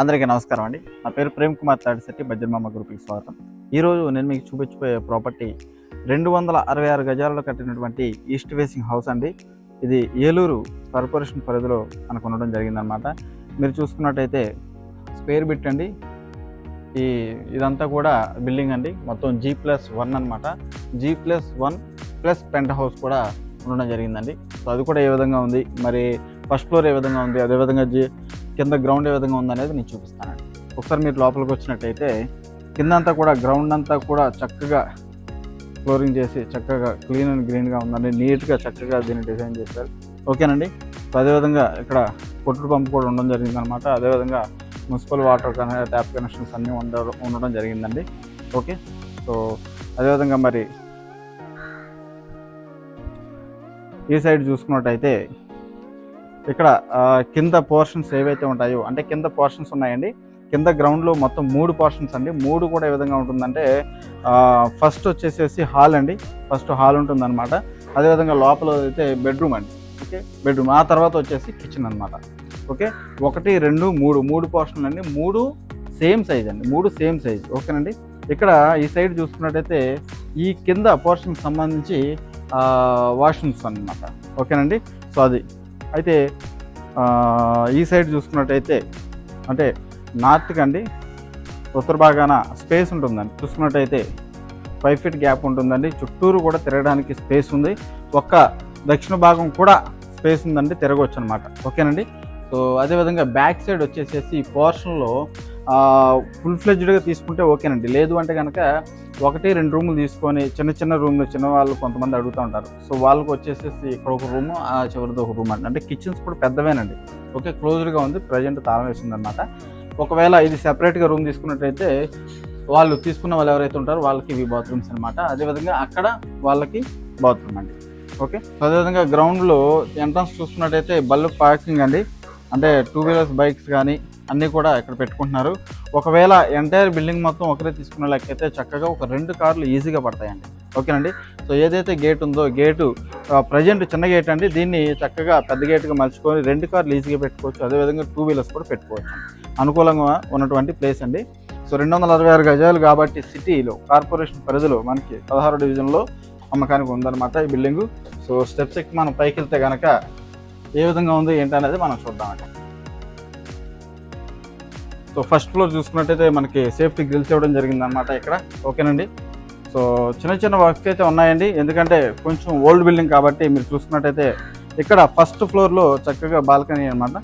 అందరికీ నమస్కారం అండి. నా పేరు ప్రేమ్ కుమార్ తాడిశెట్టి బజ్జర్మామ గ్రూప్కి స్వాగతం. ఈరోజు నేను మీకు చూపించిపోయే ప్రాపర్టీ రెండు వందల అరవై ఆరు గజాలలో కట్టినటువంటి ఈస్ట్ ఫేసింగ్ హౌస్ అండి. ఇది ఏలూరు కార్పొరేషన్ పరిధిలో మనకు ఉండడం జరిగిందనమాట మీరు చూసుకున్నట్టయితే స్పేర్ బిట్ అండి. ఈ ఇదంతా కూడా బిల్డింగ్ అండి. మొత్తం జీ ప్లస్ వన్ అనమాట G plus one plus penthouse కూడా ఉండడం జరిగిందండి. సో అది కూడా ఏ విధంగా ఉంది? మరి ఫస్ట్ ఫ్లోర్ ఏ విధంగా ఉంది? అదేవిధంగా జీ కింద గ్రౌండ్ ఏ విధంగా ఉందనేది నేను చూపిస్తానండి ఒకసారి మీరు లోపలికి వచ్చినట్టయితే కింద అంతా కూడా గ్రౌండ్ అంతా కూడా చక్కగా ఫ్లోరింగ్ చేసి చక్కగా క్లీన్ అండ్ గ్రీన్గా ఉందండి. నీట్గా చక్కగా దీన్ని డిజైన్ చేశారు. ఓకేనండి? అదేవిధంగా ఇక్కడ కొట్టుడు పంపు కూడా ఉండడం జరిగింది అనమాట అదేవిధంగా మున్సిపల్ వాటర్ ట్యాప్ కనెక్షన్స్ అన్నీ ఉండడం ఉండడం జరిగిందండి. ఓకే? సో అదేవిధంగా మరి ఈ సైడ్ చూసుకున్నట్టయితే ఇక్కడ కింద పోర్షన్స్ ఏవైతే ఉంటాయో అంటే కింద పోర్షన్స్ ఉన్నాయండి కింద గ్రౌండ్లో మొత్తం మూడు పోర్షన్స్ అండి. మూడు కూడా ఏ విధంగా ఉంటుందంటే ఫస్ట్ వచ్చేసేసి హాల్ అండి. ఫస్ట్ హాల్ ఉంటుందన్నమాట. అదేవిధంగా లోపల అయితే బెడ్రూమ్ అండి. ఓకే బెడ్రూమ్ ఆ తర్వాత వచ్చేసి కిచెన్ అన్నమాట. ఓకే ఒకటి రెండు మూడు. మూడు పోర్షన్లు అండి. మూడు సేమ్ సైజ్ అండి. మూడు సేమ్ సైజ్ ఓకేనండి? ఇక్కడ ఈ సైడ్ చూసుకున్నట్టయితే ఈ కింద పోర్షన్కి సంబంధించి వాష్రూమ్స్ అన్నమాట. ఓకేనండి? సో అది. అయితే ఈ సైడ్ చూసుకున్నట్టయితే అంటే నార్త్కి అండి ఉత్తర భాగాన స్పేస్ ఉంటుందండి. చూసుకున్నట్టయితే ఫైవ్ ఫీట్ గ్యాప్ ఉంటుందండి. చుట్టూరు కూడా తిరగడానికి స్పేస్ ఉంది. ఒక్క దక్షిణ భాగం కూడా స్పేస్ ఉందండి తిరగవచ్చు అనమాట ఓకేనండి? సో అదేవిధంగా బ్యాక్ సైడ్ వచ్చేసేసి ఈ పోర్షన్లో ఫుల్ ఫ్లెడ్జ్డ్గా తీసుకుంటే ఓకేనండి. లేదు అంటే కనుక ఒకటి రెండు రూములు తీసుకొని చిన్న చిన్న రూమ్లు చిన్న వాళ్ళు కొంతమంది అడుగుతూ ఉంటారు. సో వాళ్ళకి వచ్చేసేసి ఇక్కడ ఒక రూము ఆ చివరిది ఒక రూమ్ అండి. అంటే కిచెన్స్ కూడా పెద్దవేనండి. ఓకే క్లోజ్డ్గా ఉంది ప్రజెంట్ తాళం వేసిందనమాట ఒకవేళ ఇది సెపరేట్గా రూమ్ తీసుకున్నట్టయితే వాళ్ళు తీసుకున్న వాళ్ళు ఎవరైతే ఉంటారో వాళ్ళకి ఇవి బాత్రూమ్స్ అనమాట అదేవిధంగా అక్కడ వాళ్ళకి బాత్రూమ్ అండి. ఓకే అదేవిధంగా గ్రౌండ్లో ఎంట్రన్స్ చూసుకున్నట్టయితే బల్క్ పార్కింగ్ అండి. అంటే టూ వీలర్స్ బైక్స్ కానీ అన్నీ కూడా ఇక్కడ పెట్టుకుంటున్నారు. ఒకవేళ ఎంటైర్ బిల్డింగ్ మొత్తం ఒకరే తీసుకున్న లెక్కైతే చక్కగా ఒక రెండు కార్లు ఈజీగా పడతాయండి. ఓకేనండి? సో ఏదైతే గేట్ ఉందో గేటు ప్రజెంట్ చిన్న గేట్ అండి. దీన్ని చక్కగా పెద్ద గేట్గా మలుచుకొని రెండు కార్లు ఈజీగా పెట్టుకోవచ్చు. అదేవిధంగా టూ వీలర్స్ కూడా పెట్టుకోవచ్చు. అనుకూలంగా ఉన్నటువంటి ప్లేస్ అండి. సో రెండు వందల అరవై ఆరు గజాలు కాబట్టి సిటీలో కార్పొరేషన్ పరిధిలో మనకి పదహారు డివిజన్లో అమ్మకానికి ఉందన్నమాట ఈ బిల్డింగు సో స్టెప్స్ ఎక్కి మనం పైకి వెళ్తే కనుక ఏ విధంగా ఉంది ఏంటనేది మనం చూద్దామండి. సో ఫస్ట్ ఫ్లోర్ చూసుకున్నట్టయితే మనకి సేఫ్టీ గ్రిల్స్ ఇవ్వడం జరిగింది అనమాట ఇక్కడ. ఓకేనండి? సో చిన్న చిన్న వర్క్స్ అయితే ఉన్నాయండి. ఎందుకంటే కొంచెం ఓల్డ్ బిల్డింగ్ కాబట్టి మీరు చూసుకున్నట్టయితే ఇక్కడ ఫస్ట్ ఫ్లోర్లో చక్కగా బాల్కనీ అనమాట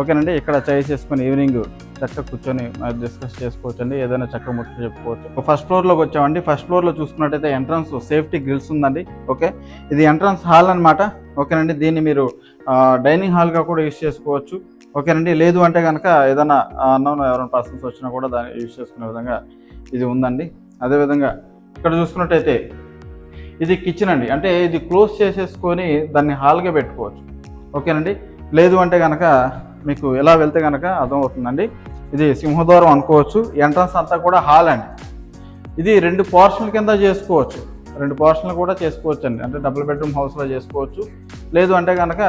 ఓకేనండి? ఇక్కడ చైర్స్ చేసుకొని ఈవినింగ్ చక్కగా కూర్చొని డిస్కస్ చేసుకోవచ్చు అండి ఏదైనా చక్కగా ముట్టుకు చెప్పుకోవచ్చు. ఫస్ట్ ఫ్లోర్లోకి వచ్చామండి. ఫస్ట్ ఫ్లోర్లో చూసుకున్నట్టయితే ఎంట్రన్స్ సేఫ్టీ గ్రిల్స్ ఉందండి. ఓకే? ఇది ఎంట్రన్స్ హాల్ అన్నమాట. ఓకేనండి? దీన్ని మీరు డైనింగ్ హాల్గా కూడా యూస్ చేసుకోవచ్చు. ఓకేనండి. లేదు అంటే కనుక ఏదైనా అన్నం ఎవరైనా పర్సన్స్ వచ్చినా కూడా దాన్ని యూజ్ చేసుకునే విధంగా ఇది ఉందండి. అదేవిధంగా ఇక్కడ చూసుకున్నట్టయితే ఇది కిచెన్ అండి. అంటే ఇది క్లోజ్ చేసేసుకొని దాన్ని హాల్గా పెట్టుకోవచ్చు. ఓకేనండి. లేదు అంటే కనుక మీకు ఎలా వెళ్తే కనుక అర్థమవుతుందండి. ఇది సింహద్వారం అనుకోవచ్చు. ఎంట్రన్స్ అంతా కూడా హాల్ అండి. ఇది రెండు పోర్షన్ల కింద చేసుకోవచ్చు. రెండు పోర్షన్లు కూడా చేసుకోవచ్చు అండి అంటే డబుల్ బెడ్రూమ్ హౌస్లో చేసుకోవచ్చు. లేదు అంటే కనుక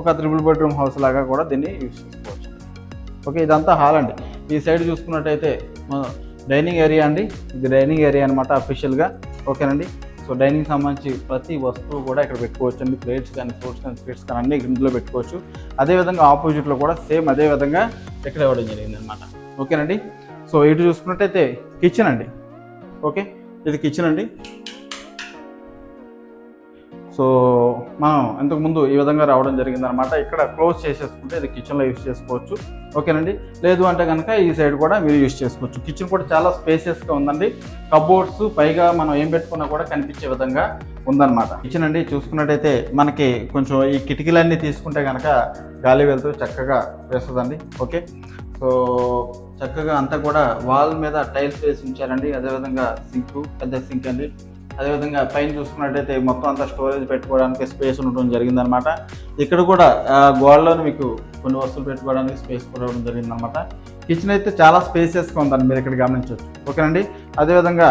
ఒక త్రిబుల్ బెడ్రూమ్ హౌస్ లాగా కూడా దీన్ని యూజ్ చేసుకోవచ్చు. ఓకే ఇదంతా హాల్ అండి. ఈ సైడ్ చూసుకున్నట్టయితే డైనింగ్ ఏరియా అండి. ఇది డైనింగ్ ఏరియా అనమాట అఫీషియల్గా ఓకేనండి సో డైనింగ్ సంబంధించి ప్రతి వస్తువు కూడా ఇక్కడ పెట్టుకోవచ్చు అండి ప్లేట్స్ కానీ ఫ్రూట్స్ కానీ స్వీట్స్ కానీ అన్ని ఇందులో పెట్టుకోవచ్చు. అదేవిధంగా ఆపోజిట్లో కూడా సేమ్ అదే విధంగా ఇక్కడ ఇవ్వడం జరిగింది అనమాట ఓకేనండి సో ఇటు చూసుకున్నట్టయితే కిచెన్ అండి. ఓకే ఇది కిచెన్ అండి. సో మనం ఇంతకుముందు ఈ విధంగా రావడం జరిగిందనమాట ఇక్కడ క్లోజ్ చేసేసుకుంటే ఇది కిచెన్లో యూస్ చేసుకోవచ్చు. ఓకేనండి? లేదు అంటే కనుక ఈ సైడ్ కూడా మీరు యూస్ చేసుకోవచ్చు. కిచెన్ కూడా చాలా స్పేసియస్గా ఉందండి. కబోర్డ్స్ పైగా మనం ఏం పెట్టుకున్నా కూడా కనిపించే విధంగా ఉందన్నమాట. కిచెన్ అండి చూసుకున్నట్టయితే మనకి కొంచెం ఈ కిటికీలన్నీ తీసుకుంటే కనుక గాలి వెళ్తూ చక్కగా వేస్తుందండి. ఓకే? సో చక్కగా అంతా కూడా వాల్ మీద టైల్స్ వేసి ఉంచారండి. అదేవిధంగా సింక్ పెద్ద సింక్ అండి. అదేవిధంగా పైన చూసుకున్నట్టయితే మొత్తం అంతా స్టోరేజ్ పెట్టుకోవడానికి స్పేస్ ఉండటం జరిగిందనమాట ఇక్కడ కూడా గోడలోని గోడలోనే మీకు కొన్ని వస్తువులు పెట్టుకోవడానికి స్పేస్ కూడా ఉండడం జరిగిందనమాట కిచెన్ అయితే చాలా స్పేసెస్గా ఉందండి మీరు ఇక్కడ గమనించవచ్చు. ఓకేనండి? అదేవిధంగా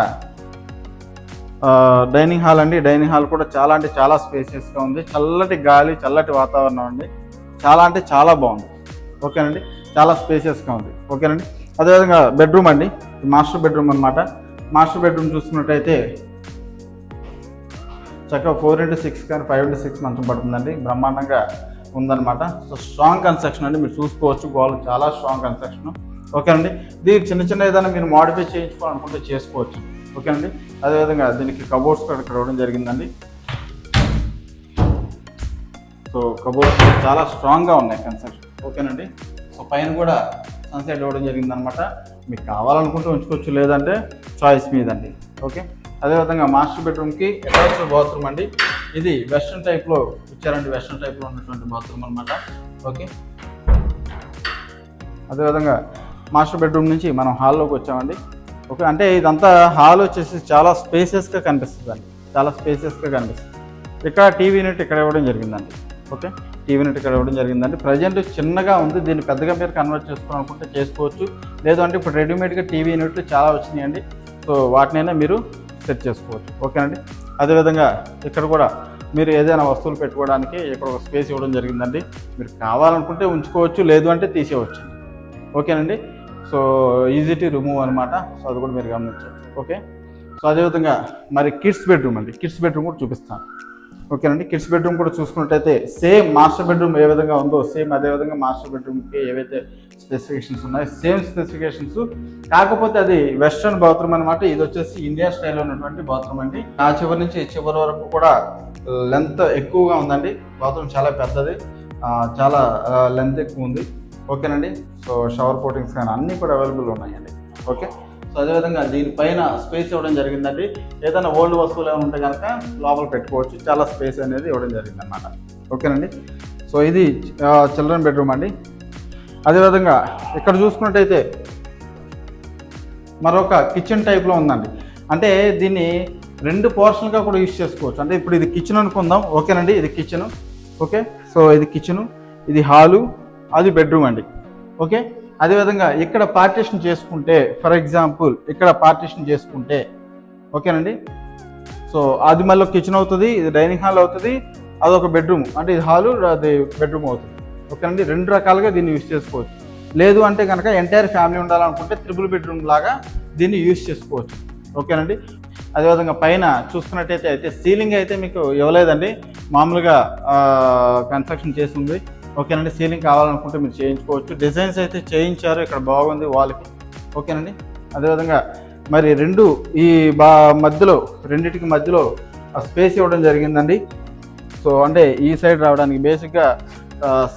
డైనింగ్ హాల్ అండి. డైనింగ్ హాల్ కూడా చాలా అంటే చాలా స్పేసియస్గా ఉంది. చల్లటి గాలి చల్లటి వాతావరణం అండి. చాలా అంటే చాలా బాగుంది. ఓకేనండి? చాలా స్పేసియస్గా ఉంది. ఓకేనండి? అదేవిధంగా బెడ్రూమ్ అండి. మాస్టర్ బెడ్రూమ్ అన్నమాట. మాస్టర్ బెడ్రూమ్ చూసుకున్నట్టయితే చక్కగా ఫోర్ ఇంటూ సిక్స్ కానీ ఫైవ్ ఇంటూ సిక్స్ మంచం పడుతుందండి. బ్రహ్మాండంగా ఉందన్నమాట. సో స్ట్రాంగ్ కన్స్ట్రక్షన్ అండి. మీరు చూసుకోవచ్చు. గోల్ చాలా స్ట్రాంగ్ కన్స్ట్రక్షన్. ఓకేనండి. దీనికి చిన్న చిన్న ఏదైనా మీరు మాడిఫై చేయించుకోవాలనుకుంటే చేసుకోవచ్చు. ఓకేనండి. అదేవిధంగా దీనికి కబోర్డ్స్ కూడా ఇక్కడ ఇవ్వడం జరిగిందండి. సో కబోర్డ్స్ చాలా స్ట్రాంగ్గా ఉన్నాయి కన్స్ట్రక్షన్. ఓకేనండి. సో పైన కూడా సన్సెట్ ఇవ్వడం జరిగిందనమాట మీకు కావాలనుకుంటే ఉంచుకోవచ్చు. లేదంటే చాయిస్ మీదండి. ఓకే? అదేవిధంగా మాస్టర్ బెడ్రూమ్కి అటాచ్డ్ బాత్రూమ్ అండి. ఇది వెస్ట్రన్ టైప్లో ఇచ్చారండి వెస్ట్రన్ టైప్లో ఉన్నటువంటి బాత్రూమ్ అనమాట ఓకే అదేవిధంగా మాస్టర్ బెడ్రూమ్ నుంచి మనం హాల్లోకి వచ్చామండి. ఓకే అంటే ఇదంతా హాల్ వచ్చేసి చాలా స్పేసియస్గా కనిపిస్తుంది అండి చాలా స్పేసియస్గా కనిపిస్తుంది. ఇక్కడ టీవీ యూనిట్ ఇక్కడ ఇవ్వడం జరిగిందండి. ఓకే టీవీ యూనిట్ ఇక్కడ ఇవ్వడం జరిగిందండి. ప్రజెంట్ చిన్నగా ఉంది. దీన్ని పెద్దగా మీరు కన్వర్ట్ చేసుకోవాలనుకుంటే చేసుకోవచ్చు. లేదంటే ఇప్పుడు రెడీమేడ్గా టీవీ యూనిట్లు చాలా వచ్చినాయండి. సో వాటినైనా మీరు సెట్ చేసుకోవచ్చు. ఓకేనండి అదేవిధంగా ఇక్కడ కూడా మీరు ఏదైనా వస్తువులు పెట్టుకోవడానికి ఇక్కడ ఒక స్పేస్ ఇవ్వడం జరిగిందండి. మీరు కావాలనుకుంటే ఉంచుకోవచ్చు లేదు అంటే తీసేయవచ్చు. ఓకేనండి? సో ఈజీ టు రిమూవ్ అనమాట సో అది కూడా మీరు గమనించవచ్చు. ఓకే? సో అదేవిధంగా మరి కిడ్స్ బెడ్రూమ్ అండి. కిడ్స్ బెడ్రూమ్ కూడా చూపిస్తాను. ఓకేనండి. కిడ్స్ బెడ్రూమ్ కూడా చూసుకున్నట్టయితే సేమ్ మాస్టర్ బెడ్రూమ్ ఏ విధంగా ఉందో సేమ్ అదే విధంగా మాస్టర్ బెడ్రూమ్కి ఏవైతే స్పెసిఫికేషన్స్ ఉన్నాయో సేమ్ స్పెసిఫికేషన్స్. కాకపోతే అది వెస్ట్రన్ బాత్రూమ్ అనమాట ఇది వచ్చేసి ఇండియా స్టైల్లో ఉన్నటువంటి బాత్రూమ్ అండి. ఆ చివరి నుంచి ఈ చివరి వరకు కూడా లెంత్ ఎక్కువగా ఉందండి. బాత్రూమ్ చాలా పెద్దది. చాలా లెంత్ ఎక్కువ ఉంది. ఓకేనండి. సో షవర్ పోటింగ్స్ కానీ అన్నీ కూడా అవైలబుల్ ఉన్నాయండి. ఓకే. సో అదేవిధంగా దీనిపైన స్పేస్ ఇవ్వడం జరిగిందండి. ఏదైనా ఓల్డ్ వస్తువులు ఏమైనా ఉంటే కనుక లోపల పెట్టుకోవచ్చు. చాలా స్పేస్ అనేది ఇవ్వడం జరిగిందన్నమాట. ఓకేనండి? సో ఇది చిల్డ్రన్ బెడ్రూమ్ అండి. అదేవిధంగా ఇక్కడ చూసుకున్నట్టయితే మరొక కిచెన్ టైప్లో ఉందండి. అంటే దీన్ని రెండు పోర్షన్గా కూడా యూజ్ చేసుకోవచ్చు. అంటే ఇప్పుడు ఇది కిచెన్ అనుకుందాం. ఓకేనండి? ఇది కిచెన్. ఓకే? సో ఇది కిచెను ఇది హాలు అది బెడ్రూమ్ అండి. ఓకే? అదేవిధంగా ఇక్కడ పార్టీషన్ చేసుకుంటే ఫర్ ఎగ్జాంపుల్ ఇక్కడ పార్టీషన్ చేసుకుంటే ఓకేనండి? సో అది మళ్ళీ కిచెన్ అవుతుంది ఇది డైనింగ్ హాల్ అవుతుంది అదొక బెడ్రూమ్ అంటే ఇది హాలు అది బెడ్రూమ్ అవుతుంది. ఓకేనండి? రెండు రకాలుగా దీన్ని యూజ్ చేసుకోవచ్చు. లేదు అంటే కనుక ఎంటైర్ ఫ్యామిలీ ఉండాలనుకుంటే త్రిబుల్ బెడ్రూమ్ లాగా దీన్ని యూస్ చేసుకోవచ్చు. ఓకేనండి? అదేవిధంగా పైన చూసుకున్నట్టయితే అయితే సీలింగ్ అయితే మీకు ఇవ్వలేదండి. మామూలుగా కన్స్ట్రక్షన్ చేసి ఉంది. ఓకేనండి? సీలింగ్ కావాలనుకుంటే మీరు చేయించుకోవచ్చు. డిజైన్స్ అయితే చేయించారు ఇక్కడ బాగుంది వాళ్ళకి. ఓకేనండి? అదేవిధంగా మరి రెండు ఈ బా మధ్యలో రెండిటికి మధ్యలో స్పేస్ ఇవ్వడం జరిగిందండి. సో అంటే ఈ సైడ్ రావడానికి బేసిక్గా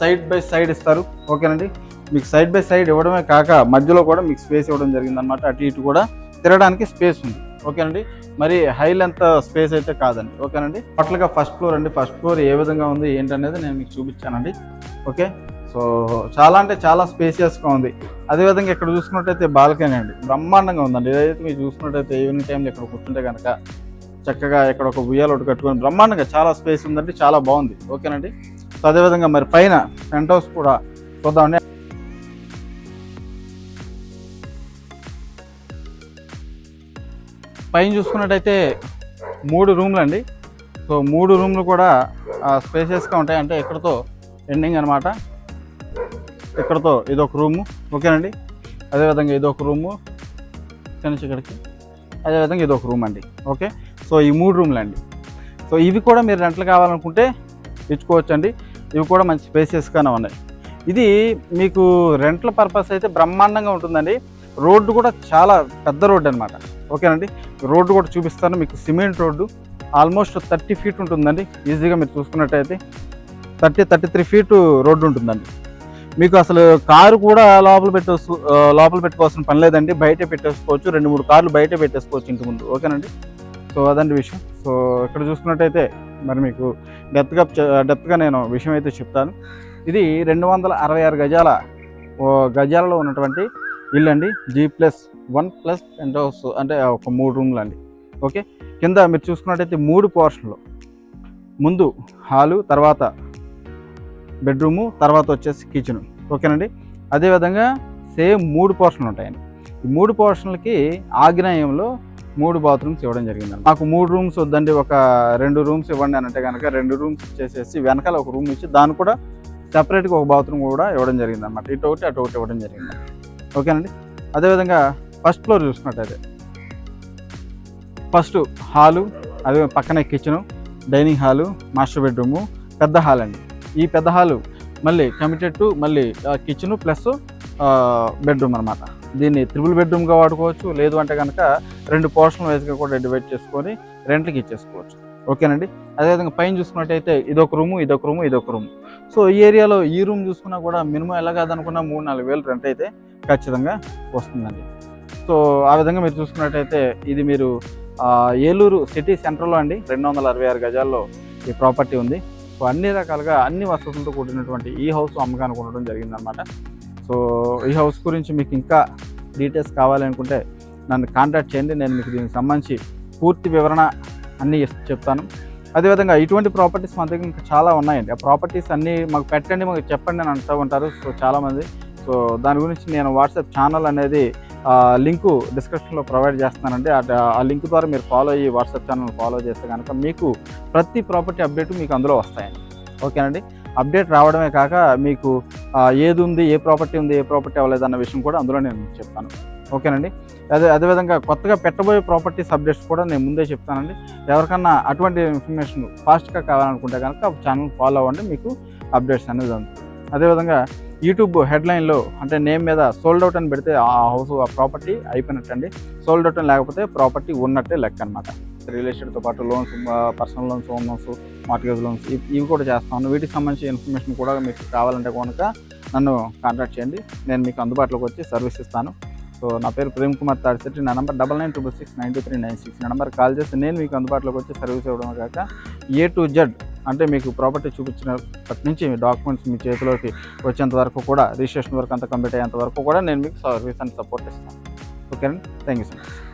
సైడ్ బై సైడ్ ఇస్తారు. ఓకేనండి? మీకు సైడ్ బై సైడ్ ఇవ్వడమే కాక మధ్యలో కూడా మీకు స్పేస్ ఇవ్వడం జరిగిందనమాట అటు ఇటు కూడా తిరగడానికి స్పేస్ ఉంది. ఓకేనండి? మరి హై లెంత్ స్పేస్ అయితే కాదండి. ఓకేనండి? టోటల్గా ఫస్ట్ ఫ్లోర్ అండి. ఫస్ట్ ఫ్లోర్ ఏ విధంగా ఉంది ఏంటనేది నేను మీకు చూపించానండి. ఓకే? సో చాలా అంటే చాలా స్పేసియస్గా ఉంది. అదేవిధంగా ఇక్కడ చూసుకున్నట్టయితే బాల్కనీ అండి. బ్రహ్మాండంగా ఉందండి. ఏదైతే మీరు చూసుకున్నట్టయితే ఈవినింగ్ టైంలో ఇక్కడ కూర్చుంటే కనుక చక్కగా ఇక్కడ ఒక ఉయ్యాల ఒకటి కట్టుకొని బ్రహ్మాండంగా చాలా స్పేస్ ఉందండి. చాలా బాగుంది. ఓకేనండి? సో అదేవిధంగా మరి పైన పెంట్ హౌస్ కూడా చూద్దామండి. పైన చూసుకున్నట్టయితే మూడు రూమ్లు అండి. సో మూడు రూమ్లు కూడా స్పేసెస్గా ఉంటాయి. అంటే ఇక్కడతో ఎండింగ్ అనమాట ఇక్కడతో ఇదొక రూము. ఓకేనండి? అదేవిధంగా ఇదొక రూము. ఇక్కడి నుంచి ఇక్కడికి. అదేవిధంగా ఇదొక రూమ్ అండి. ఓకే? సో ఈ మూడు రూమ్లు అండి. సో ఇవి కూడా మీరు రెంట్లు కావాలనుకుంటే ఇచ్చుకోవచ్చు అండి ఇవి కూడా మంచి స్పేసియస్గానే ఉన్నాయి. ఇది మీకు రెంట్ల పర్పస్ అయితే బ్రహ్మాండంగా ఉంటుందండి. రోడ్డు కూడా చాలా పెద్ద రోడ్డు అనమాట ఓకేనండి? రోడ్డు కూడా చూపిస్తాను. మీకు cement road. Almost thirty feet ఉంటుందండి. ఈజీగా మీరు చూసుకున్నట్టయితే thirty thirty three feet road ఉంటుందండి. మీకు అసలు కారు కూడా లోపల పెట్టేసు లోపల పెట్టుకోవాల్సిన పని లేదండి. బయటే పెట్టేసుకోవచ్చు. రెండు మూడు కార్లు బయటే పెట్టేసుకోవచ్చు ఇంటి ముందు. ఓకేనండి? సో అదండి విషయం. సో ఇక్కడ చూసుకున్నట్టయితే మరి మీకు డెప్త్గా డెప్త్గా నేను విషయం అయితే చెప్తాను. ఇది రెండు వందల అరవై ఆరు గజాల ఓ గజాలలో ఉన్నటువంటి ఇల్లు అండి G plus one plus penthouse అంటే ఒక మూడు రూమ్లు అండి. ఓకే కింద మీరు చూసుకున్నట్టయితే మూడు పోర్షన్లు ముందు హాలు తర్వాత బెడ్రూము తర్వాత వచ్చేసి కిచెన్ ఓకేనండి? అదేవిధంగా సేమ్ మూడు పోర్షన్లు ఉంటాయండి. ఈ మూడు పోర్షన్లకి ఆగ్నేయంలో మూడు బాత్రూమ్స్ ఇవ్వడం జరిగింది మాకు మూడు రూమ్స్ వద్దండి ఒక రెండు రూమ్స్ ఇవ్వండి అని అంటే కనుక రెండు రూమ్స్ ఇచ్చేసేసి వెనకాల ఒక రూమ్ ఇచ్చి దాన్ని కూడా సెపరేట్గా ఒక బాత్రూమ్ కూడా ఇవ్వడం జరిగింది అనమాట ఇటు ఒకటి అటు ఒకటి ఇవ్వడం జరిగింది. ఓకేనండి? అదేవిధంగా ఫస్ట్ ఫ్లోర్ చూసుకున్నట్టయితే. ఫస్ట్ హాలు అదే పక్కనే kitchen dining hall master bedroom పెద్ద హాల్ అండి. ఈ పెద్ద హాలు మళ్ళీ కమిటెడ్ టు మళ్ళీ కిచెను ప్లస్ బెడ్రూమ్ అనమాట దీన్ని త్రిబుల్ బెడ్రూమ్గా వాడుకోవచ్చు. లేదు అంటే కనుక రెండు పోర్షన్ వైజ్గా కూడా డివైడ్ చేసుకొని రెంట్లకి ఇచ్చేసుకోవచ్చు. ఓకేనండి? అదేవిధంగా పైన చూసుకున్నట్టయితే ఇదొక రూము ఇదొక రూము ఇదొక రూము. సో ఈ ఏరియాలో ఈ రూమ్ చూసుకున్నా కూడా మినిమం ఎలా కాదనుకున్నా మూడు నాలుగు వేలు రెంట్ అయితే ఖచ్చితంగా వస్తుందండి. సో ఆ విధంగా మీరు చూసుకున్నట్టయితే ఇది మీరు ఏలూరు సిటీ సెంటర్లో అండి రెండు వందల అరవై ఆరు గజాల్లో ఈ ప్రాపర్టీ ఉంది. సో అన్ని రకాలుగా అన్ని వసతులతో కూడినటువంటి ఈ హౌస్ అమ్మకానికి ఉండడం జరిగిందనమాట సో ఈ హౌస్ గురించి మీకు ఇంకా డీటెయిల్స్ కావాలనుకుంటే నన్ను కాంటాక్ట్ చేయండి. నేను మీకు దీనికి సంబంధించి పూర్తి వివరణ అన్నీ చెప్తాను. అదేవిధంగా ఇటువంటి ప్రాపర్టీస్ మన దగ్గర ఇంకా చాలా ఉన్నాయండి. ఆ ప్రాపర్టీస్ అన్నీ మాకు పెట్టండి మాకు చెప్పండి అని అంటూ ఉంటారు. సో చాలామంది సో దాని గురించి నేను వాట్సాప్ ఛానల్ అనేది లింకు డిస్క్రిప్షన్లో ప్రొవైడ్ చేస్తానండి ఆ- లింక్ ద్వారా మీరు ఫాలో అయ్యి వాట్సాప్ ఛానల్ ఫాలో చేస్తే కనుక మీకు ప్రతి ప్రాపర్టీ అప్డేట్ మీకు అందులో వస్తాయండి. ఓకేనండి? అప్డేట్ రావడమే కాక మీకు ఏది ఉంది ఏ ప్రాపర్టీ ఉంది ఏ ప్రాపర్టీ అవ్వలేదు అన్న విషయం కూడా అందులో నేను మీకు చెప్తాను. ఓకేనండి? అదే అదేవిధంగా కొత్తగా పెట్టబోయే ప్రాపర్టీస్ అప్డేట్స్ కూడా నేను ముందే చెప్తానండి. ఎవరికన్నా అటువంటి ఇన్ఫర్మేషన్ ఫాస్ట్గా కావాలనుకుంటే కనుక ఛానల్ ఫాలో అవ్వండి మీకు అప్డేట్స్ అనేది అందుతుంది అదేవిధంగా యూట్యూబ్ హెడ్లైన్లో అంటే నేమ్ మీద సోల్డ్ అవుట్ అని పెడితే ఆ హౌస్ ఆ ప్రాపర్టీ అయిపోయినట్టు అండి సోల్డ్ అవుట్ అని లేకపోతే ప్రాపర్టీ ఉన్నట్టే లెక్క అనమాట రియల్ ఎస్టేట్తో పాటు loans personal loans home loans mortgage loans ఇవి కూడా చేస్తాను. వీటికి సంబంధించిన ఇన్ఫర్మేషన్ కూడా మీకు కావాలంటే కనుక నన్ను కాంటాక్ట్ చేయండి. నేను మీకు అందుబాటులోకి వచ్చి సర్వీస్ ఇస్తాను. సో నా పేరు ప్రేమ్ కుమార్ తాడిశెట్టి. నా number double nine two six nine two three nine six. నా నెంబర్ కాల్ చేసి నేను మీకు అందుబాటులోకి వచ్చి సర్వీస్ ఇవ్వడం కాక ఏ టు జెడ్ అంటే మీకు ప్రాపర్టీ చూపించినప్పటి నుంచి మీ డాక్యుమెంట్స్ మీ చేతిలోకి వచ్చేంత వరకు కూడా రిజిస్ట్రేషన్ వరకు అంతా కంప్లీట్ అయ్యేంత వరకు కూడా నేను మీకు సర్వీస్ అండ్ సపోర్ట్ ఇస్తాను. ఓకేనండి థ్యాంక్ యూ సో మచ్